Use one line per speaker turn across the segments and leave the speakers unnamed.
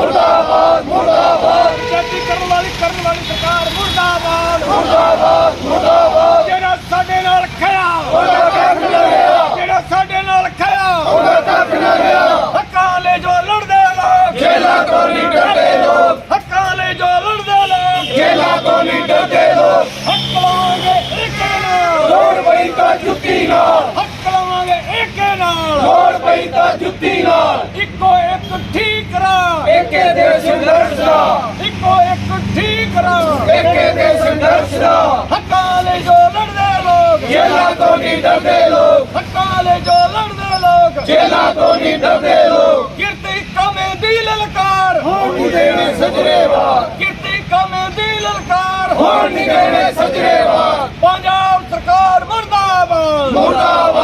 ਮੁਰਦਾਬਾਦ ਮੁਰਦਾਬਾਦ। ਜੱਤੀ ਕਰਨ ਵਾਲੀ ਕਰਨ ਵਾਲੀ ਸਰਕਾਰ ਮੁਰਦਾਬਾਦ। ਮੁਰਦਾਬਾਦ ਮੁਰਦਾਬਾਦ। ਤਾਂ ਜੁੱਤੀ ਨਾਲ। ਇੱਕੋ ਇੱਕ ਠੀਕ ਰਾ ਏਕੇ ਦੇ ਸੰਘਰਸ਼ ਦਾ। ਇੱਕੋ ਇੱਕ ਠੀਕ ਰਾ ਏਕੇ ਦੇ ਸੰਘਰਸ਼ ਦਾ। ਹੱਕਾਂ ਲਈ ਜੋ ਲੜਦੇ ਲੋਕ। ਜੇਲਾ ਤੋਂ ਨਹੀਂ ਡਰਦੇ ਲੋਕ। ਹੱਕਾਂ ਲਈ ਜੋ ਲੜਦੇ ਲੋਕ। ਜੇਲਾ ਤੋਂ ਨਹੀਂ ਡਰਦੇ ਲੋਕ। ਕਿਰਤੀ ਕਮੇ ਦੀ ਲਲਕਾਰ। ਹੋਣ ਨਹੀਂ ਦੇਣੇ ਸਜਰੇ ਵਾਰ। ਕਿਰਤੀ ਕਮੇ ਦੀ ਲਲਕਾਰ। ਹੋਣ ਨਹੀਂ ਦੇਣੇ ਸਜਰੇ ਵਾਰ। ਪੰਜਾਬ ਸਰਕਾਰ ਮਰਦਾਬਾਦ। ਮਰਦਾਬਾਦ।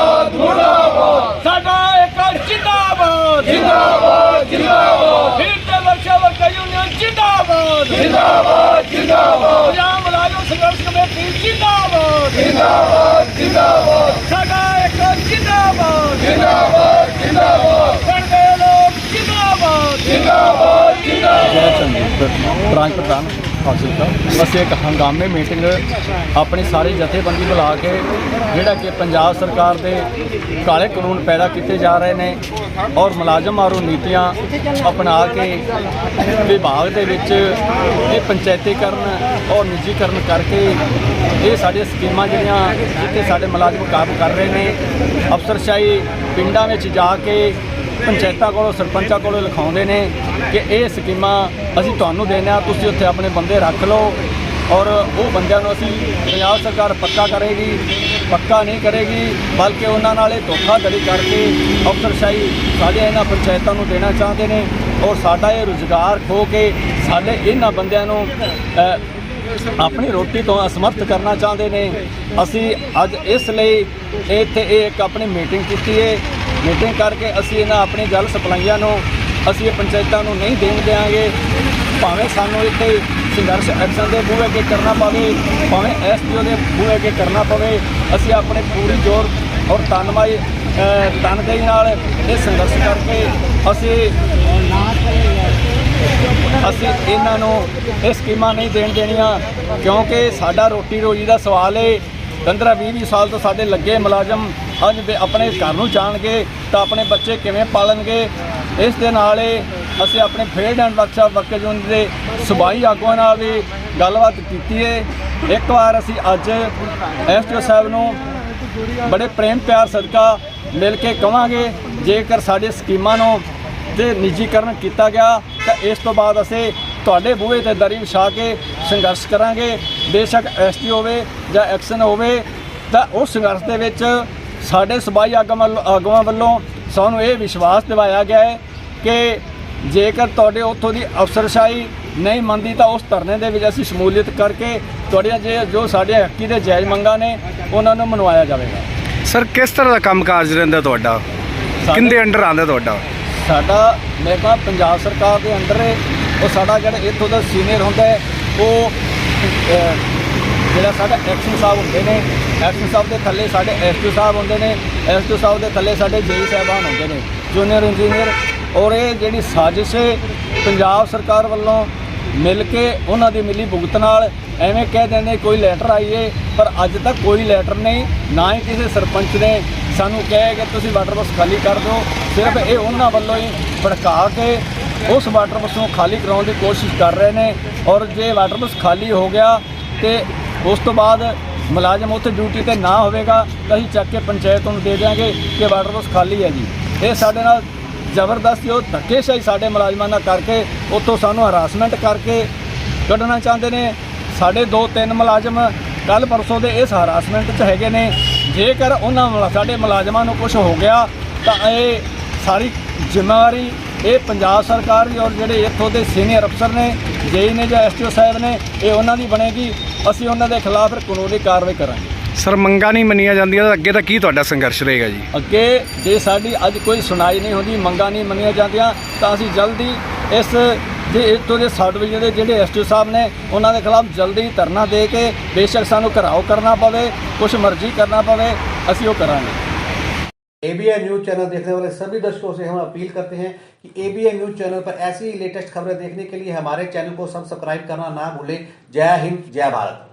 ਜਿੰਦਾਬਾਦ ਜਿੰਦਾਬਾਦ ਜਿੰਦਾਬਾਦ। ਫਿਰ ਤੇ ਵਰਸ਼ਾ ਵਰਕਰ ਯੂਨੀਅਨ ਜਿੰਦਾਬਾਦ। ਜਿੰਦਾਬਾਦ ਜਿੰਦਾਬਾਦ। ਪੰਜਾਬ ਮੁਲਾਜ਼ਮ ਸੰਘਰਸ਼ ਕਮੇਟੀ ਜਿੰਦਾਬਾਦ। ਜਿੰਦਾਬਾਦ ਜਿੰਦਾਬਾਦ। ਸਾਡਾ ਇੱਕ ਜਿੰਦਾਬਾਦ। ਜਿੰਦਾਬਾਦ ਜਿੰਦਾਬਾਦ। ਬਣਦੇ ਲੋਕ ਜਿੰਦਾਬਾਦ। ਜਿੰਦਾਬਾਦ ਜਿੰਦਾਬਾਦ। ਬ੍ਰਾਂਚ ਪ੍ਰਧਾਨ ਫਾਜ਼ਿਲਕਾ ਅਸੀਂ ਇੱਕ ਹੰਗਾਮੇ ਮੀਟਿੰਗ ਆਪਣੀ ਸਾਰੀ ਜਥੇਬੰਦੀ ਬੁਲਾ ਕੇ ਜਿਹੜਾ ਕਿ ਪੰਜਾਬ ਸਰਕਾਰ ਦੇ ਕਾਲੇ ਕਾਨੂੰਨ ਪੈਦਾ ਕੀਤੇ ਜਾ ਰਹੇ ਨੇ ਔਰ ਮੁਲਾਜ਼ਮ ਮਾਰੂ ਨੀਤੀਆਂ ਅਪਣਾ ਕੇ ਵਿਭਾਗ ਦੇ ਵਿੱਚ ਇਹ ਪੰਚਾਇਤੀਕਰਨ ਔਰ ਨਿੱਜੀਕਰਨ ਕਰਕੇ ਇਹ ਸਾਡੀਆਂ ਸਕੀਮਾਂ ਜਿਹੜੀਆਂ ਜਿੱਥੇ ਸਾਡੇ ਮੁਲਾਜ਼ਮ ਕੰਮ ਕਰ ਰਹੇ ਨੇ, ਅਫਸਰਸ਼ਾਹੀ ਪਿੰਡਾਂ ਵਿੱਚ ਜਾ ਕੇ ਪੰਚਾਇਤਾਂ ਕੋਲੋਂ, ਸਰਪੰਚਾਂ ਕੋਲੋਂ ਲਿਖਾਉਂਦੇ ਨੇ ਕਿ ਇਹ ਸਕੀਮਾਂ ਅਸੀਂ ਤੁਹਾਨੂੰ ਦੇਣਾ ਆ, ਤੁਸੀਂ ਉੱਥੇ ਆਪਣੇ ਬੰਦੇ ਰੱਖ ਲਓ ਔਰ ਉਹ ਬੰਦਿਆਂ ਨੂੰ ਅਸੀਂ ਪੰਜਾਬ ਸਰਕਾਰ ਪੱਕਾ ਕਰੇਗੀ, ਪੱਕਾ ਨਹੀਂ ਕਰੇਗੀ, ਬਲਕਿ ਉਹਨਾਂ ਨਾਲ ਇਹ ਧੋਖਾਧੜੀ ਕਰਕੇ ਅਫਸਰਸ਼ਾਹੀ ਸਾਡੇ ਇਹਨਾਂ ਪੰਚਾਇਤਾਂ ਨੂੰ ਦੇਣਾ ਚਾਹੁੰਦੇ ਨੇ ਔਰ ਸਾਡਾ ਇਹ ਰੁਜ਼ਗਾਰ ਖੋ ਕੇ ਸਾਡੇ ਇਹਨਾਂ ਬੰਦਿਆਂ ਨੂੰ ਆਪਣੀ ਰੋਟੀ ਤੋਂ ਅਸਮਰਥ ਕਰਨਾ ਚਾਹੁੰਦੇ ਨੇ। ਅਸੀਂ ਅੱਜ ਇਸ ਲਈ ਇੱਥੇ ਇਹ ਇੱਕ ਆਪਣੀ ਮੀਟਿੰਗ ਕੀਤੀ ਹੈ ਮੀਟਿੰਗ ਕਰਕੇ ਅਸੀਂ ਇਹਨਾਂ ਆਪਣੀ ਜਲ ਸਪਲਾਈਆਂ ਨੂੰ ਅਸੀਂ ਇਹ ਪੰਚਾਇਤਾਂ ਨੂੰ ਨਹੀਂ ਦੇਣ ਦੇਵਾਂਗੇ। ਭਾਵੇਂ ਸਾਨੂੰ ਇੱਥੇ ਸੰਘਰਸ਼ ਐਕਸ਼ਨ ਦੇ ਬੂਹੇ ਅੱਗੇ ਕਰਨਾ ਪਵੇ, ਭਾਵੇਂ ਐਸਪੀਓ ਦੇ ਬੂਹੇ ਅੱਗੇ ਕਰਨਾ ਪਵੇ, ਅਸੀਂ ਆਪਣੇ ਪੂਰੀ ਜ਼ੋਰ ਔਰ ਤਨਮਾਈ ਤਨਦੇਹੀ ਨਾਲ ਇਹ ਸੰਘਰਸ਼ ਕਰਕੇ ਅਸੀਂ ਅਸੀਂ ਇਹਨਾਂ ਨੂੰ ਇਹ ਸਕੀਮਾਂ ਨਹੀਂ ਦੇਣ ਦੇਣੀਆਂ, ਕਿਉਂਕਿ ਸਾਡਾ ਰੋਟੀ ਰੋਜੀ ਦਾ ਸਵਾਲ ਏ। 15 20 20 ਸਾਲ ਤੋਂ ਸਾਡੇ ਲੱਗੇ ਮੁਲਾਜ਼ਮ, ਅੱਜ ਦੇ ਆਪਣੇ ਘਰ ਨੂੰ ਜਾਣਗੇ ਤਾਂ ਆਪਣੇ ਬੱਚੇ ਕਿਵੇਂ ਪਾਲਣਗੇ। ਇਸ ਦੇ ਨਾਲ ਹੀ ਅਸੀਂ ਆਪਣੇ field and workshop worker union ਦੇ ਸੁਬਾਈ ਆਗੂਆਂ ਨਾਲ ਵੀ ਗੱਲਬਾਤ ਕੀਤੀ ਹੈ ਇੱਕ ਵਾਰ ਅਸੀਂ ਅੱਜ ਐਸਟੀਓ ਸਾਹਿਬ ਨੂੰ ਬੜੇ ਪ੍ਰੇਮ ਪਿਆਰ ਸਦਕਾ ਮਿਲ ਕੇ ਕਵਾਂਗੇ, ਜੇਕਰ ਸਾਡੇ ਸਕੀਮਾਂ ਨੂੰ ਤੇ ਨਿੱਜੀਕਰਨ ਕੀਤਾ ਗਿਆ ਤਾਂ ਇਸ ਤੋਂ ਬਾਅਦ ਅਸੀਂ ਤੁਹਾਡੇ ਬੂਹੇ ਤੇ ਦਰੀ ਵਿਛਾ ਕੇ ਸੰਘਰਸ਼ ਕਰਾਂਗੇ। ਬੇਸ਼ੱਕ ਐਸਟੀ ਹੋਵੇ ਜਾਂ ਐਕਸ਼ਨ ਹੋਵੇ ਤਾਂ ਉਸ ਸੰਘਰਸ਼ ਦੇ ਵਿੱਚ ਸਾਡੇ ਸਬਾਈ ਆਗੂਆਂ ਵੱਲੋਂ- ਸਾਨੂੰ ਇਹ ਵਿਸ਼ਵਾਸ ਦਿਵਾਇਆ ਗਿਆ ਹੈ ਕਿ ਜੇਕਰ ਤੁਹਾਡੇ ਉੱਥੋਂ ਦੀ ਅਫਸਰਸ਼ਾਹੀ ਨਹੀਂ ਮੰਨਦੀ ਤਾਂ ਉਸ ਧਰਨੇ ਦੇ ਵਿੱਚ ਅਸੀਂ ਸ਼ਮੂਲੀਅਤ ਕਰਕੇ ਤੁਹਾਡੀਆਂ ਜੇ ਜੋ ਸਾਡੇ ਹੱਕੀ ਦੇ ਜਾਇਜ਼ ਮੰਗਾਂ ਨੇ ਉਹਨਾਂ ਨੂੰ ਮਨਵਾਇਆ ਜਾਵੇਗਾ।
ਸਰ ਕਿਸ ਤਰ੍ਹਾਂ ਦਾ ਕੰਮਕਾਜ ਰਹਿੰਦਾ ਤੁਹਾਡਾ?
ਕਿੰਦੇ
ਅੰਡਰ ਆਉਂਦਾ ਤੁਹਾਡਾ?
ਸਾਡਾ ਮੇਰੇ ਕੋਲ ਪੰਜਾਬ ਸਰਕਾਰ ਦੇ ਅੰਡਰ ਹੈ ਉਹ ਸਾਡਾ ਜਿਹੜਾ ਇੱਥੋਂ ਦਾ ਸੀਨੀਅਰ ਹੁੰਦਾ ਹੈ, ਉਹ ਜਿਹੜਾ ਸਾਡਾ ਐਕਸ਼ਨ ਸਾਹਿਬ ਹੁੰਦੇ ਨੇ, ਐਕਸ਼ਨ ਸਾਹਿਬ ਦੇ ਥੱਲੇ ਸਾਡੇ ਐਸਟੀ ਸਾਹਿਬ ਹੁੰਦੇ ਨੇ ਐਸਟੀ ਸਾਹਿਬ ਦੇ ਥੱਲੇ ਸਾਡੇ ਜੇਈ ਸਾਹਿਬਾਨ ਹੁੰਦੇ ਨੇ, ਜੂਨੀਅਰ ਇੰਜੀਨੀਅਰ, ਔਰ ਇਹ ਜਿਹੜੀ ਸਾਜ਼ਿਸ਼ ਪੰਜਾਬ ਸਰਕਾਰ ਵੱਲੋਂ ਮਿਲ ਕੇ ਉਹਨਾਂ ਦੀ ਮਿਲੀ ਭੁਗਤ ਨਾਲ ਐਵੇਂ ਕਹਿ ਦਿੰਦੇ ਕੋਈ ਲੈਟਰ ਆਈਏ ਪਰ ਅੱਜ ਤੱਕ ਕੋਈ ਲੈਟਰ ਨਹੀਂ, ਨਾ ਹੀ ਕਿਸੇ ਸਰਪੰਚ ਨੇ ਸਾਨੂੰ ਕਹੇ ਕਿ ਤੁਸੀਂ ਵਾਟਰ ਬੱਸ ਖਾਲੀ ਕਰ ਦਿਓ, ਸਿਰਫ ਇਹ ਉਹਨਾਂ ਵੱਲੋਂ ਹੀ ਭੜਕਾ ਕੇ ਉਸ ਵਾਟਰ ਬੱਸ ਨੂੰ ਖਾਲੀ ਕਰਾਉਣ ਦੀ ਕੋਸ਼ਿਸ਼ ਕਰ ਰਹੇ ਨੇ। ਔਰ ਜੇ ਵਾਟਰ ਬੱਸ ਖਾਲੀ ਹੋ ਗਿਆ ਤੇ ਉਸ ਤੋਂ ਬਾਅਦ ਮੁਲਾਜ਼ਮ ਉੱਥੇ ਡਿਊਟੀ ਤੇ ਨਾ ਹੋਵੇਗਾ, ਤਾਂ ਅਸੀਂ ਚੱਕ ਕੇ ਪੰਚਾਇਤ ਨੂੰ ਦੇ ਦਿਆਂਗੇ ਕਿ ਵਾਟਰ ਬੱਸ ਖਾਲੀ ਹੈ ਜੀ। ਇਹ ਸਾਡੇ ਨਾਲ ਜ਼ਬਰਦਸਤੀ ਉਹ ਧੱਕੇਸ਼ਾਹੀ ਸਾਡੇ ਮੁਲਾਜ਼ਮਾਂ ਨਾਲ ਕਰਕੇ, ਉੱਥੋਂ ਸਾਨੂੰ ਹਰਾਸਮੈਂਟ ਕਰਕੇ ਕੱਢਣਾ ਚਾਹੁੰਦੇ ਨੇ। ਸਾਡੇ ਦੋ ਤਿੰਨ ਮੁਲਾਜ਼ਮ ਕੱਲ ਪਰਸੋਂ ਦੇ ਇਸ ਹਰਾਸਮੈਂਟ 'ਚ ਹੈਗੇ ਨੇ। ਜੇਕਰ ਉਹਨਾਂ ਮੁਲਾ- ਸਾਡੇ ਮੁਲਾਜ਼ਮਾਂ ਨੂੰ ਕੁਝ ਹੋ ਗਿਆ ਤਾਂ ਇਹ ਸਾਰੀ ਜ਼ਿੰਮੇਵਾਰੀ ਇਹ ਪੰਜਾਬ ਸਰਕਾਰ ਦੀ ਔਰ ਜਿਹੜੇ ਇੱਥੋਂ ਦੇ ਸੀਨੀਅਰ ਅਫਸਰ ਨੇ ਜੇਈ ਨੇ ਜਾਂ ਐਸਟੀਓ ਸਾਹਿਬ ਨੇ ਇਹ ਉਹਨਾਂ ਦੀ ਬਣੇਗੀ। ਅਸੀਂ ਉਹਨਾਂ ਦੇ ਖਿਲਾਫ ਫਿਰ ਕਾਨੂੰਨੀ ਕਾਰਵਾਈ ਕਰਾਂਗੇ।
ਸਰ ਮੰਗਾਂ ਨਹੀਂ ਮੰਨੀਆਂ ਜਾਂਦੀਆਂ ਤਾਂ ਅੱਗੇ ਤਾਂ ਕੀ ਤੁਹਾਡਾ ਸੰਘਰਸ਼ ਰਹੇਗਾ ਜੀ?
ਅੱਗੇ ਜੇ ਸਾਡੀ ਅੱਜ ਕੋਈ ਸੁਣਾਈ ਨਹੀਂ ਹੁੰਦੀ ਮੰਗਾਂ ਨਹੀਂ ਮੰਨੀਆਂ ਜਾਂਦੀਆਂ ਤਾਂ ਅਸੀਂ ਜਲਦੀ ਇਸ ਜੇ ਇੱਥੋਂ ਦੇ ਸਬ ਡਿਵੀਜ਼ਨ ਦੇ ਜਿਹੜੇ ਐਸਟੀਓ ਸਾਹਿਬ ਨੇ ਉਹਨਾਂ ਦੇ ਖਿਲਾਫ ਜਲਦੀ ਧਰਨਾ ਦੇ ਕੇ ਬੇਸ਼ੱਕ ਸਾਨੂੰ ਘਰਾਓ ਕਰਨਾ ਪਵੇ ਕੁਛ ਮਰਜ਼ੀ ਕਰਨਾ ਪਵੇ ਅਸੀਂ ਉਹ ਕਰਾਂਗੇ
एबीएन न्यूज चैनल देखने वाले सभी दर्शकों से हम अपील करते हैं कि एबीएन न्यूज चैनल पर ऐसी ही लेटेस्ट खबरें देखने के लिए हमारे चैनल को सब्सक्राइब करना ना भूलें जय हिंद जय भारत